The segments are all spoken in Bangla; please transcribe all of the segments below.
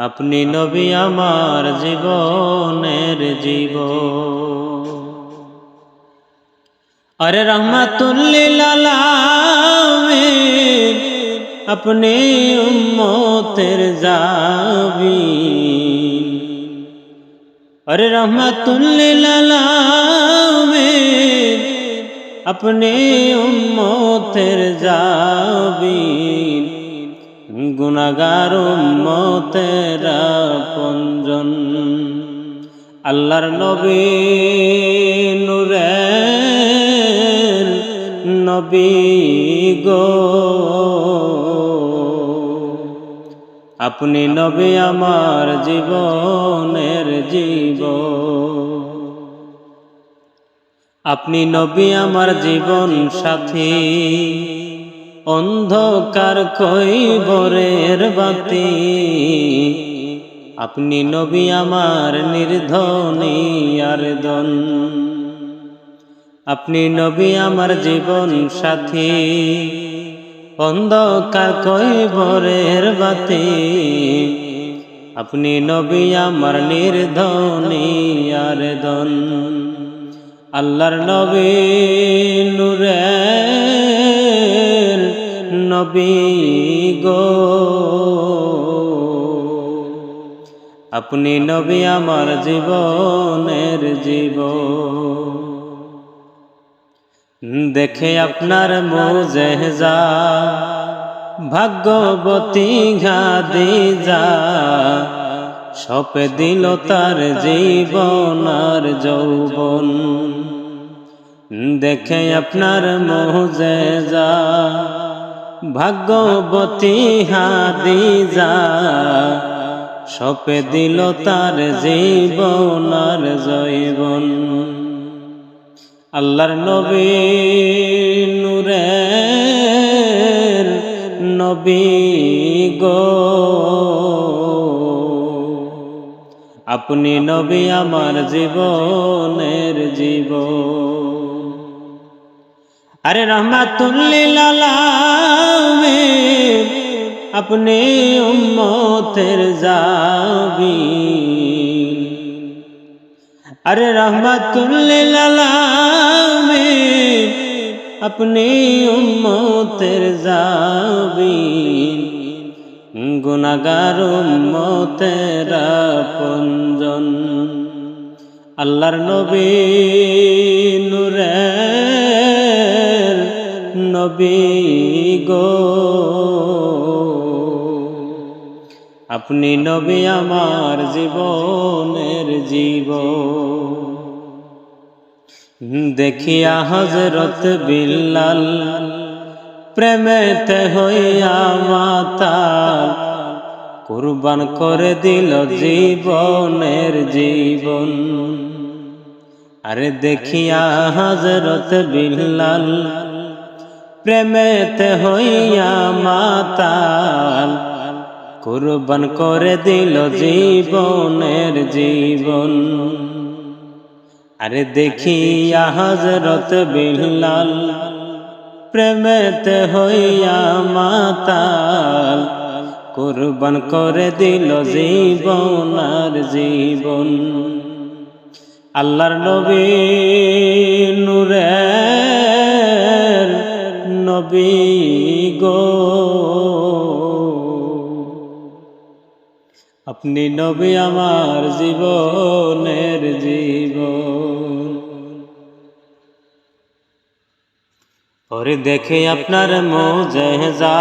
আপনি নবী আমার জীবনের জীব। আরে রহমাতুল্লিল আলামিন আপনি উম্মতের জাবিন। আরে রহমাতুল্লিল আলামিন আপনি উম্মতের জাবিন। গুণাগার উম্মতেরা পঞ্জন আল্লাহর নবী নূরের নবী গো। আপনি নবী আমার জীবনের জীব। আপনি নবী আমার জীবন সাথী। অন্ধকার কৈবরের বাতি। আপনি নবী আমার নির্ধনী আর দন আপনি নবী আমার জীবন সাথী। অন্ধকার কৈবরের বাতি। আপনি নবী আমার নির্ধনী আর দন আল্লাহর নবী নূরের নবী গো। আপনি নবী আমার জীবনের জীব দেখে আপনার মোজেজা ভাগ্যবতী ঘাদি যা, সপে দিল তার জীবন আর যৌবন। দেখে আপনার মোজেজা ভাগ্যবতী হাদিজা, সপে দিল তার জীবন আর জৈবন আল্লাহর নবী নূরের নবী গো। আপনি নবী আমার জীবনের জীব আরে রহমাতুল্লিল আপনি উম্মতের জাবিন আরে রহমাতুল্লিল আপনি উম্মতের জাবিন গুনাগার উম্মতেরা পঞ্জন আল্লাহর নবী নূরের নবী গো। আপনি নবী আমার জীবনের জীব দেখিয়া হজরত বিল্লাল প্রেমেতে হইয়া মাতাল কুরবান করে দিল জীবনের জীবন। আরে দেখিয়া হজরত বিল্লাল প্রেমেতে হইয়া মাতাল, কুরবান করে দিল জীবনের জীবন। আরে দেখিয়া হজরত বিল্লাল, প্রেমেতে হইয়া মাতাল, কুরবান করে দিল জীবন আর জীবন। আল্লাহর নবী নূরের নবী গো। আপনি নবী আমার জীবনের জীবন। ওরে দেখে আপনার মোজেজা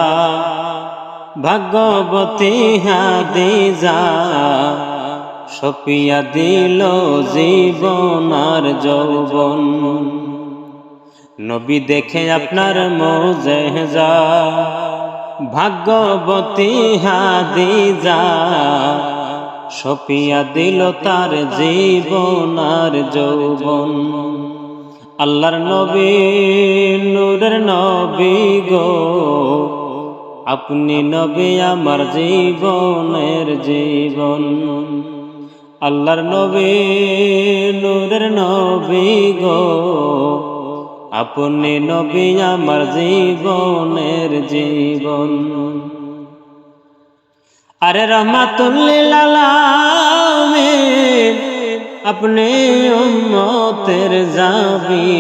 ভাগ্যবতী হাদিজা, সপিয়া দিল জীবন আর যৌবন। নবী দেখে আপনার মোজেজা ভাগ্যবতী হাদিজা সপিয়া দিল তার জীবন আর যৌবন। আল্লাহর নবী, নূরের নবী গো, আপনি নবী আমার জীবনের জীবন। আল্লাহর নবী, নূরের নবী গো আপনি নবী আমার জীবনের জীবন। আরে রহমাতুল্লিল আপনি উম্মতের যাবি।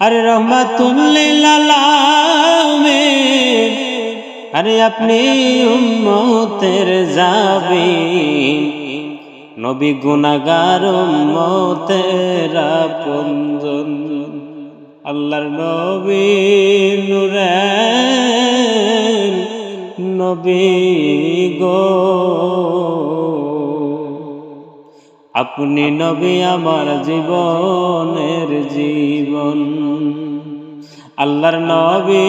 আরে রহমাতুল্লিল আরে আপনি উম্মতের যাবি। নবী গুনাগার উম্মতের আপনজন আল্লাহর নবী নবী গো। আপনি নবী আমার জীবনের জীবন। আল্লাহর নবী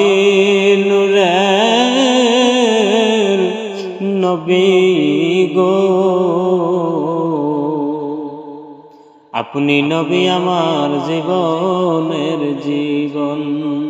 নবী গো। আপনি নবী আমার জীবনের জীবন।